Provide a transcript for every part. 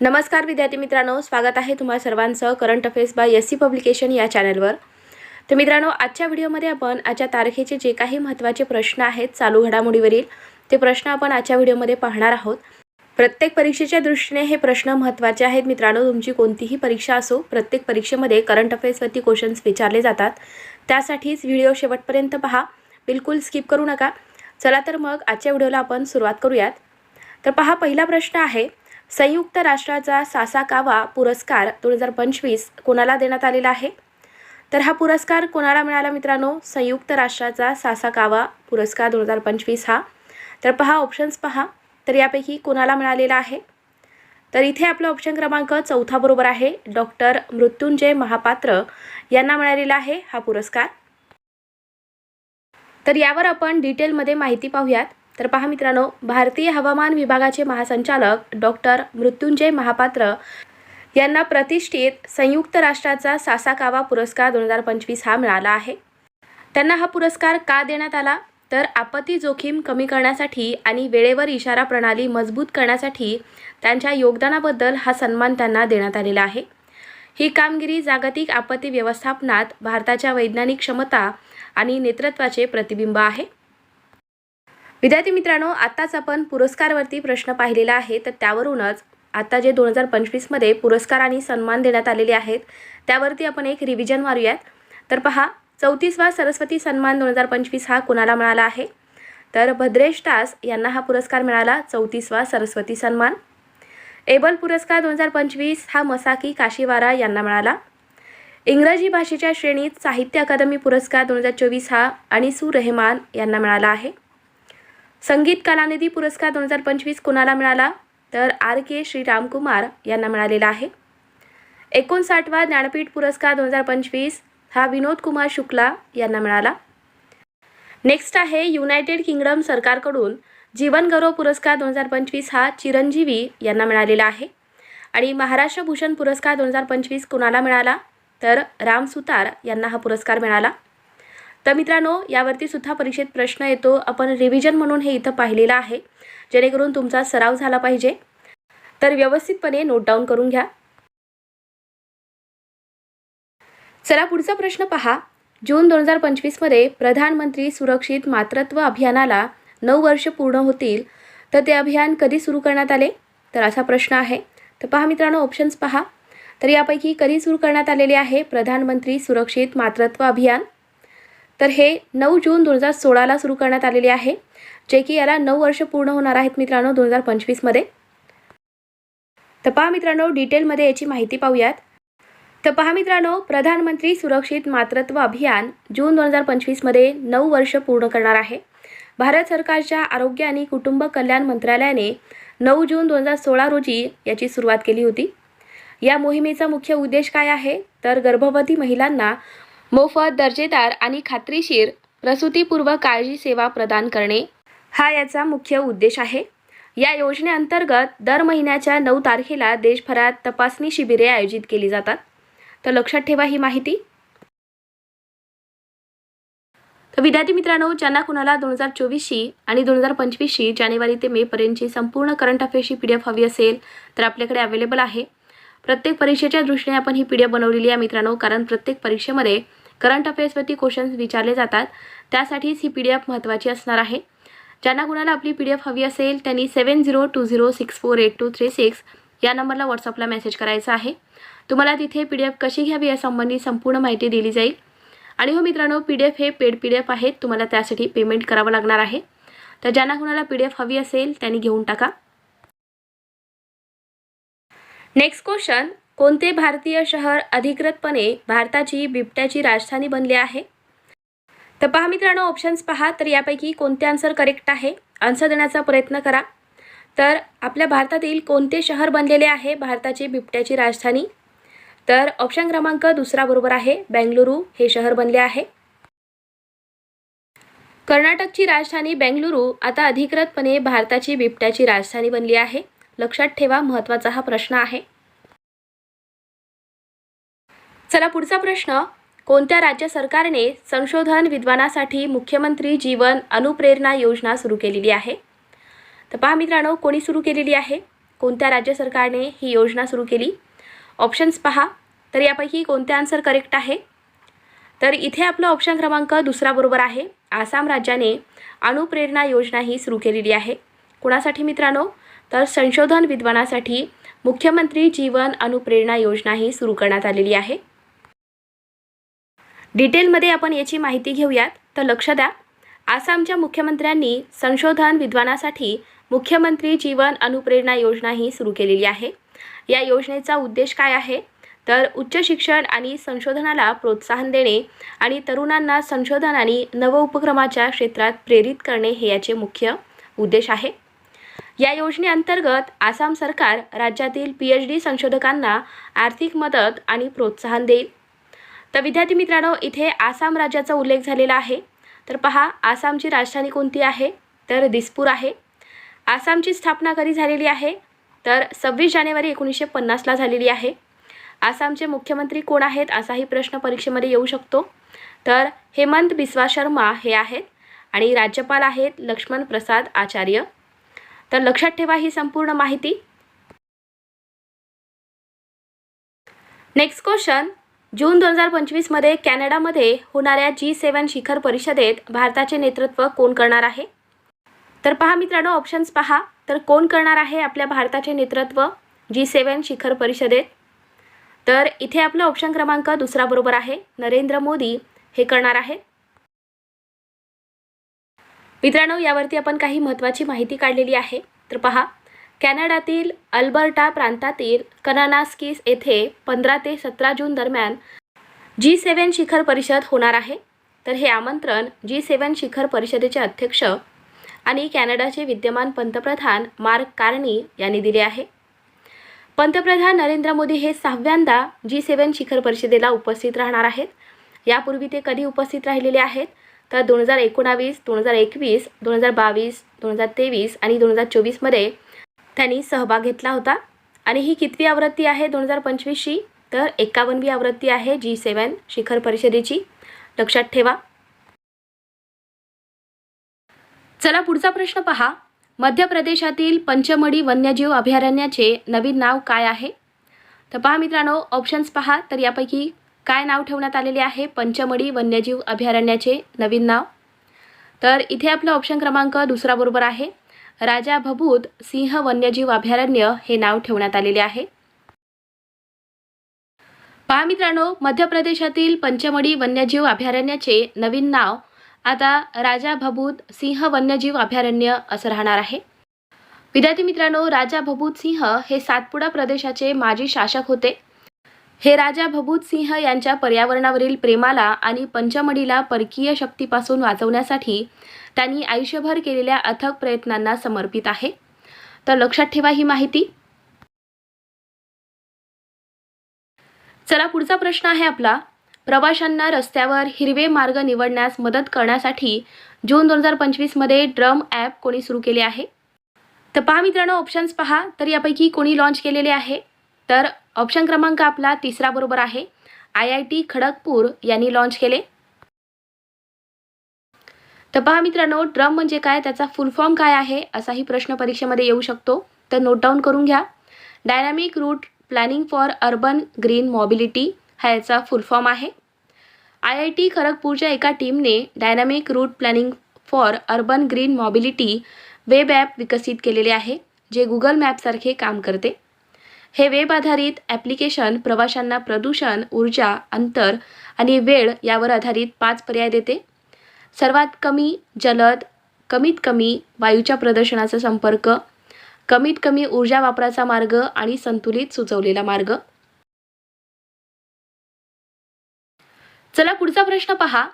नमस्कार विद्यार्थी मित्रांनो स्वागत आहे तुम्हा सर्वांचं current affairs by S C publication या चॅनलवर तर मित्रांनो आजच्या व्हिडिओमध्ये आपण आजच्या तारखेचे जे काही महत्त्वाचे प्रश्न आहेत चालू घडामोडीवरील ते प्रश्न आपण आजच्या व्हिडिओमध्ये पाहणार आहोत. प्रत्येक परीक्षेच्या दृष्टीने हे प्रश्न महत्त्वाचे आहेत मित्रांनो तुमची कोणतीही परीक्षा असो प्रत्येक परीक्षेमध्ये करंट अफेअर्सवरती क्वेश्चन्स विचारले जातात. त्यासाठीच व्हिडिओ शेवटपर्यंत पहा. बिलकुल स्किप करू नका. चला तर मग आजच्या व्हिडिओला आपण सुरुवात करूयात. तर पहा पहिला प्रश्न आहे संयुक्त राष्ट्राचा सासाकावा पुरस्कार दोन हजार पंचवीस कोणाला देण्यात आलेला आहे? तर हा पुरस्कार कोणाला मिळाला मित्रांनो? संयुक्त राष्ट्राचा सासाकावा पुरस्कार दोन हजार पंचवीस हा. तर पहा ऑप्शन्स पहा. तर यापैकी कोणाला मिळालेला आहे? तर इथे आपला ऑप्शन क्रमांक चौथा बरोबर आहे. डॉक्टर मृत्युंजय महापात्र यांना मिळालेला आहे हा पुरस्कार. तर यावर आपण डिटेलमध्ये माहिती पाहूयात. तर पहा मित्रांनो भारतीय हवामान विभागाचे महासंचालक डॉक्टर मृत्युंजय महापात्र यांना प्रतिष्ठित संयुक्त राष्ट्राचा सासाकावा पुरस्कार दोन हजार पंचवीस हा मिळाला आहे. त्यांना हा पुरस्कार का देण्यात आला? तर आपत्ती जोखीम कमी करण्यासाठी आणि वेळेवर इशारा प्रणाली मजबूत करण्यासाठी त्यांच्या योगदानाबद्दल हा सन्मान त्यांना देण्यात आलेला आहे. ही कामगिरी जागतिक आपत्ती व्यवस्थापनात भारताच्या वैज्ञानिक क्षमता आणि नेतृत्वाचे प्रतिबिंब आहे. विद्यार्थी मित्रांनो आत्ताच आपण पुरस्कारवरती प्रश्न पाहिलेला आहे. तर त्यावरूनच आता जे दोन हजार पंचवीसमध्ये पुरस्कार आणि सन्मान देण्यात आलेले आहेत त्यावरती आपण एक रिव्हिजन मारूयात. तर पहा चौतीसवा सरस्वती सन्मान दोन हजार पंचवीस हा कोणाला मिळाला आहे? तर भद्रेश दास यांना हा पुरस्कार मिळाला चौतीसवा सरस्वती सन्मान. एबल पुरस्कार दोन हजार पंचवीस हा मसाकी काशीवारा यांना मिळाला. इंग्रजी भाषेच्या श्रेणीत साहित्य अकादमी पुरस्कार दोन हजार चोवीस हा अनिसू रेहमान यांना मिळाला आहे. संगीत कलानिधी पुरस्कार दोन हजार पंचवीस कुणाला मिळाला? तर आर के श्रीरामकुमार यांना मिळालेला आहे. एकोणसाठवा ज्ञानपीठ पुरस्कार दोन हजार पंचवीस हा विनोद कुमार शुक्ला यांना मिळाला. नेक्स्ट आहे युनायटेड किंगडम सरकारकडून जीवन गौरव पुरस्कार दोन हजार पंचवीस हा चिरंजीवी यांना मिळालेला आहे. आणि महाराष्ट्र भूषण पुरस्कार दोन हजार पंचवीस कुणाला मिळाला? तर राम सुतार यांना हा पुरस्कार मिळाला. तर मित्रांनो यावरती सुद्धा परीक्षेत प्रश्न येतो. आपण रिव्हिजन म्हणून हे इथं पाहिलेलं आहे. जेणेकरून तुमचा सराव झाला पाहिजे. तर व्यवस्थितपणे नोट डाऊन करून घ्या. चला पुढचा प्रश्न पहा. जून दोन हजार पंचवीसमध्ये प्रधानमंत्री सुरक्षित मातृत्व अभियानाला नऊ वर्ष पूर्ण होतील. तर ते अभियान कधी सुरू करण्यात आले? तर असा प्रश्न आहे. तर पहा मित्रांनो ऑप्शन्स पहा. तर यापैकी कधी सुरू करण्यात आलेले आहे प्रधानमंत्री सुरक्षित मातृत्व अभियान? तर हे नऊ जून दोन हजार सोळाला सुरू करण्यात आलेले आहे. जे की याला नऊ वर्ष पूर्ण होणार आहेत मित्रांनो दोन हजार पंचवीसमध्ये. तर पहा मित्रांनो डिटेलमध्ये याची माहिती पाहूयात. तर पहा मित्रांनो प्रधानमंत्री सुरक्षित मातृत्व अभियान जून दोन हजार पंचवीसमध्ये नऊ वर्ष पूर्ण करणार आहे. भारत सरकारच्या आरोग्य आणि कुटुंब कल्याण मंत्रालयाने नऊ जून दोन हजार सोळा रोजी याची सुरुवात केली होती. या मोहिमेचा मुख्य उद्देश काय आहे? तर गर्भवती महिलांना मोफत दर्जेदार आणि खात्रीशीर प्रसूतीपूर्व काळजी सेवा प्रदान करणे. हा याचा मुख्य उद्देश आहे. या योजनेअंतर्गत दर महिन्याच्या नऊ तारखेला देशभरात तपासणी शिबिरे आयोजित केली जातात. तर लक्षात ठेवा ही माहिती. तर विद्यार्थी मित्रांनो ज्यांना कुणाला दोन हजार चोवीसशी आणि दोन हजार पंचवीसशी जानेवारी ते मेपर्यंतची संपूर्ण करंट अफेअर्सची पी डी एफ हवी असेल तर आपल्याकडे अवेलेबल आहे. प्रत्येक परीक्षेच्या दृष्टीने आपण ही पी डी एफ बनवलेली आहे मित्रांनो कारण प्रत्येक परीक्षेमध्ये करंट अफेअर्सवरती क्वेश्चन्स विचारले जातात. त्यासाठीच ही पी डी एफ महत्त्वाची असणार आहे. ज्यांना कुणाला आपली पी डी एफ हवी असेल त्यांनी seven zero two zero six four eight two three six या नंबरला व्हॉट्सअपला मेसेज करायचा आहे. तुम्हाला तिथे पी डी एफ कशी घ्यावी यासंबंधी संपूर्ण माहिती दिली जाईल. आणि हो मित्रांनो पी डी एफ हे पेड पी डी एफ आहेत. तुम्हाला त्यासाठी पेमेंट करावं लागणार आहे. तर ज्यांना कुणाला पी डी एफ हवी असेल त्यांनी घेऊन टाका. नेक्स्ट क्वेश्चन कोणते भारतीय शहर अधिकृतपणे भारताची बिबट्याची राजधानी बनले आहे? तर पहा मित्रांनो ऑप्शन्स पहा. तर यापैकी कोणते आन्सर करेक्ट आहे? आन्सर देण्याचा प्रयत्न करा. तर आपल्या भारतातील कोणते शहर बनलेले आहे भारताची बिबट्याची राजधानी? तर ऑप्शन क्रमांक दुसरा बरोबर आहे. बेंगलुरू हे शहर बनले आहे. कर्नाटकची राजधानी बेंगलुरू आता अधिकृतपणे भारताची बिबट्याची राजधानी बनली आहे. लक्षात ठेवा महत्त्वाचा हा प्रश्न आहे. चला पुढचा प्रश्न. कोणत्या राज्य सरकारने संशोधन विद्वानासाठी मुख्यमंत्री जीवन अनुप्रेरणा योजना सुरू केलेली आहे? तर पहा मित्रांनो कोणी सुरू केलेली आहे? कोणत्या राज्य सरकारने ही योजना सुरू केली? ऑप्शन्स पहा. तर यापैकी कोणते आन्सर करेक्ट आहे? तर इथे आपलं ऑप्शन क्रमांक दुसरा बरोबर आहे. आसाम राज्याने अणुप्रेरणा योजना ही सुरू केलेली आहे. कुणासाठी मित्रांनो? तर संशोधन विद्वानासाठी मुख्यमंत्री जीवन अनुप्रेरणा योजना ही सुरू करण्यात आलेली आहे. डिटेलमध्ये आपण याची माहिती घेऊयात. तर लक्ष द्या. आसामच्या मुख्यमंत्र्यांनी संशोधन विद्वानासाठी मुख्यमंत्री जीवन अनुप्रेरणा योजना ही सुरू केलेली आहे. या योजनेचा उद्देश काय आहे? तर उच्च शिक्षण आणि संशोधनाला प्रोत्साहन देणे आणि तरुणांना संशोधन आणि नवउपक्रमाच्या क्षेत्रात प्रेरित करणे हे याचे मुख्य उद्देश आहे. या योजनेअंतर्गत आसाम सरकार राज्यातील पी एच डी संशोधकांना आर्थिक मदत आणि प्रोत्साहन देईल. तर विद्यार्थी मित्रांनो इथे आसाम राज्याचा उल्लेख झालेला आहे. तर पहा आसामची राजधानी कोणती आहे? तर दिसपूर आहे. आसामची स्थापना कधी झालेली आहे? तर सव्वीस जानेवारी एकोणीसशे पन्नासला झालेली आहे. आसामचे मुख्यमंत्री कोण आहेत? असाही प्रश्न परीक्षेमध्ये येऊ शकतो. तर हेमंत बिस्वा शर्मा हे आहेत आणि राज्यपाल आहेत लक्ष्मण प्रसाद आचार्य. तर लक्षात ठेवा ही संपूर्ण माहिती. नेक्स्ट क्वेश्चन जून दोन हजार पंचवीसमध्ये कॅनडामध्ये होणाऱ्या जी सेवन शिखर परिषदेत भारताचे नेतृत्व कोण करणार आहे? तर पहा मित्रांनो ऑप्शन्स पहा. तर कोण करणार आहे आपल्या भारताचे नेतृत्व जी सेवन शिखर परिषदेत? तर इथे आपलं ऑप्शन क्रमांक दुसरा बरोबर आहे. नरेंद्र मोदी हे करणार आहे. मित्रांनो यावरती आपण काही महत्त्वाची माहिती काढलेली आहे. तर पहा. कॅनडातील अल्बर्टा प्रांतातील कनानास्किस येथे पंधरा ते सतरा जून दरम्यान जी सेवन शिखर परिषद होणार आहे. तर हे आमंत्रण जी सेवन शिखर परिषदेचे अध्यक्ष आणि कॅनडाचे विद्यमान पंतप्रधान मार्क कार्नी यांनी दिले आहे. पंतप्रधान नरेंद्र मोदी हे सहाव्यांदा जी सेवन शिखर परिषदेला उपस्थित राहणार आहेत. यापूर्वी ते कधी उपस्थित राहिलेले आहेत? तर दोन हजार एकोणावीस दोन हजार एकवीस दोन हजार बावीस दोन हजार तेवीस आणि दोन हजार चोवीसमध्ये त्यांनी सहभाग घेतला होता. आणि ही कितवी आवृत्ती आहे? दोन हजार पंचवीसची. तर एकावन्नवी आवृत्ती आहे जी सेवन शिखर परिषदेची. लक्षात ठेवा. चला पुढचा प्रश्न पहा. मध्य प्रदेशातील पंचमढी वन्यजीव अभयारण्याचे नवीन नाव काय आहे? तर पहा मित्रांनो ऑप्शन्स पहा. तर यापैकी काय नाव ठेवण्यात आलेले आहे? पंचमढी वन्यजीव अभयारण्याचे नवीन नाव. तर इथे आपलं ऑप्शन क्रमांक दुसरा बरोबर आहे. राजा भभूत सिंह वन्यजीव अभयारण्य हे नाव ठेवण्यात आलेले आहे. पहा मित्रांनो मध्य प्रदेशातील पंचमढी वन्यजीव अभयारण्याचे नवीन नाव आता राजा भभूत सिंह वन्यजीव अभयारण्य असं राहणार आहे. विद्यार्थी मित्रांनो राजा भभूत सिंह हे सातपुडा प्रदेशाचे माजी शासक होते. हे राजा भभूत सिंह यांच्या पर्यावरणावरील प्रेमाला आणि पंचमढीला परकीय शक्तीपासून वाचवण्यासाठी त्यांनी आयुष्यभर केलेल्या अथक प्रयत्नांना समर्पित आहे. तर लक्षात ठेवा ही माहिती. चला पुढचा प्रश्न आहे आपला. प्रवाशांना रस्त्यावर हिरवे मार्ग निवडण्यास मदत करण्यासाठी जून दोन हजार पंचवीसमध्ये ड्रम ॲप कोणी सुरू केले आहे? तर पहा मित्रांनो ऑप्शन्स पहा. तर यापैकी कोणी लॉन्च केलेले आहे? तर ऑप्शन क्रमांक आपला तिसरा बरोबर आहे. आय आय टी खडगपूर यांनी लॉन्च केले. तर पहा मित्रांनो ड्रम म्हणजे काय? त्याचा फुल फॉर्म काय आहे? असाही प्रश्न परीक्षेमध्ये येऊ शकतो. तर नोट डाऊन करून घ्या. Dynamic route planning for urban green mobility हा याचा फुल फॉर्म आहे. आय आय टी खरगपूरच्या एका टीमने dynamic route planning for urban green mobility web app विकसित केलेले आहे जे गुगल मॅपसारखे काम करते. हे वेब आधारित ॲप्लिकेशन प्रवाशांना प्रदूषण ऊर्जा अंतर आणि वेळ यावर आधारित पाच पर्याय देते. सर्वात कमी जलद कमीत कमी वायूच्या प्रदर्शनाचा संपर्क कमीत कमी ऊर्जा वापराचा मार्ग आणि संतुलित सुचवलेला मार्ग. चला पुढचा प्रश्न पहा.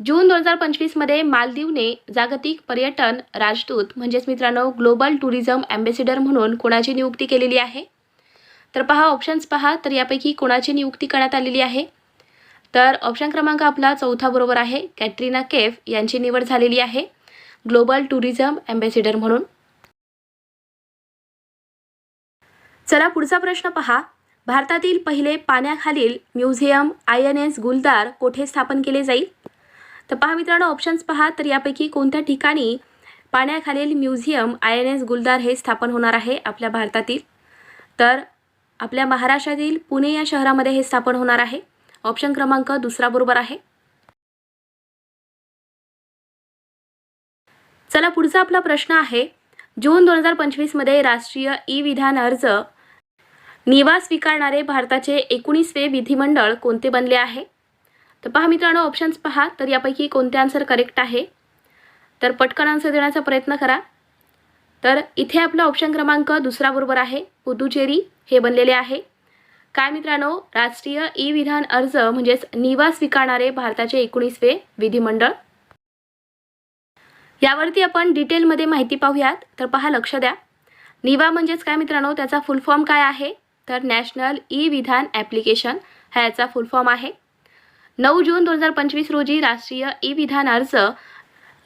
जून दोन हजार पंचवीसमध्ये मालदीवने जागतिक पर्यटन राजदूत म्हणजेच मित्रांनो ग्लोबल टुरिझम अँबेसिडर म्हणून कोणाची नियुक्ती केलेली आहे? तर पहा ऑप्शन्स पहा. तर यापैकी कोणाची नियुक्ती करण्यात आलेली आहे? तर ऑप्शन क्रमांक आपला चौथा बरोबर आहे. कॅटरीना केफ यांची निवड झालेली आहे. ग्लोबल टुरिझम अँबॅसिडर म्हणून. चला पुढचा प्रश्न पहा. भारतातील पहिले पाण्याखालील museum I N S Guldar कोठे स्थापन केले जाईल? तर पहा मित्रांनो ऑप्शन्स पहा. तर यापैकी कोणत्या ठिकाणी पाण्याखालील museum I N S Guldar हे स्थापन होणार आहे आपल्या भारतातील? तर आपल्या महाराष्ट्रातील पुणे या शहरामध्ये हे स्थापन होणार आहे. ऑप्शन क्रमांक दुसरा बरोबर आहे. चला पुढचा आपला प्रश्न आहे. जून दोन हजार पंचवीसमध्ये राष्ट्रीय ई विधान अर्ज निवास स्वीकारणारे भारताचे एकोणीसवे विधिमंडळ कोणते बनले आहे? तर पहा मित्रांनो ऑप्शन्स पहा तर यापैकी कोणते आन्सर करेक्ट आहे? तर पटकन आन्सर देण्याचा प्रयत्न करा. तर इथे आपला ऑप्शन क्रमांक दुसरा बरोबर आहे. पुदुचेरी हे बनलेले आहे. काय मित्रांनो राष्ट्रीय ई विधान अर्ज म्हणजेच निवा स्वीकारणारे भारताचे एकोणीसवे विधिमंडळ. यावरती आपण डिटेलमध्ये माहिती पाहूयात तर पहा लक्ष द्या. निवा म्हणजेच काय मित्रांनो त्याचा फुल फॉर्म काय आहे? तर नॅशनल ई विधान ॲप्लिकेशन हा याचा फुल फॉर्म आहे. नऊ जून दोन हजार पंचवीस रोजी राष्ट्रीय ई विधान अर्ज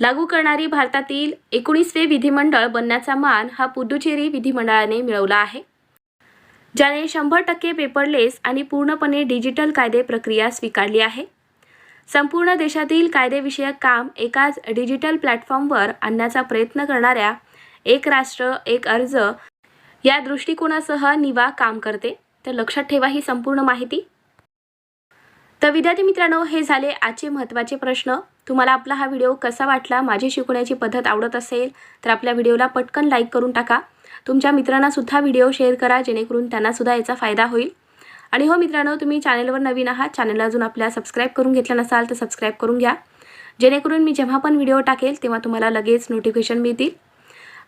लागू करणारी भारतातील एकोणीसवे विधिमंडळ बनण्याचा मान हा पुदुचेरी विधिमंडळाने मिळवला आहे. ज्याने शंभर टक्के पेपरलेस आणि पूर्णपणे डिजिटल कायदे प्रक्रिया स्वीकारली आहे. संपूर्ण देशातील कायदेविषयक काम एकाच डिजिटल प्लॅटफॉर्मवर आणण्याचा प्रयत्न करणाऱ्या एक राष्ट्र एक अर्ज या दृष्टिकोनासह निवा काम करते. तर लक्षात ठेवा ही संपूर्ण माहिती. तर विद्यार्थी मित्रांनो हे झाले आजचे महत्त्वाचे प्रश्न. तुम्हाला आपला हा व्हिडिओ कसा वाटला माझी शिकवण्याची पद्धत आवडत असेल तर आपल्या व्हिडिओला पटकन लाईक करून टाका. तुमच्या मित्रांनासुद्धा व्हिडिओ शेअर करा जेणेकरून त्यांनासुद्धा याचा फायदा होईल. आणि हो मित्रांनो तुम्ही चॅनलवर नवीन आहात चॅनलला अजून आपल्या सबस्क्राईब करून घेतलं नसाल तर सबस्क्राईब करून घ्या. जेणेकरून मी जेव्हा पण व्हिडिओ टाकेल तेव्हा तुम्हाला लगेच नोटिफिकेशन मिळतील.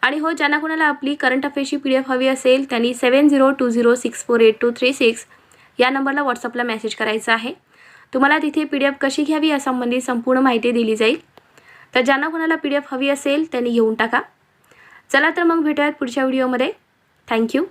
आणि हो ज्यांना कोणाला आपली करंट अफेअरची पी डी एफ हवी असेल त्यांनी seven zero two zero six four eight two three six या नंबरला व्हॉट्सअपला मेसेज करायचा आहे. तुम्हाला तिथे पी डी एफ कशी घ्यावी यासंबंधी संपूर्ण माहिती दिली जाईल. तर ज्यांना कोणाला पी डी एफ हवी असेल त्यांनी घेऊन टाका. चला तर मग भेटूयात पुढच्या व्हिडिओमध्ये. थँक्यू.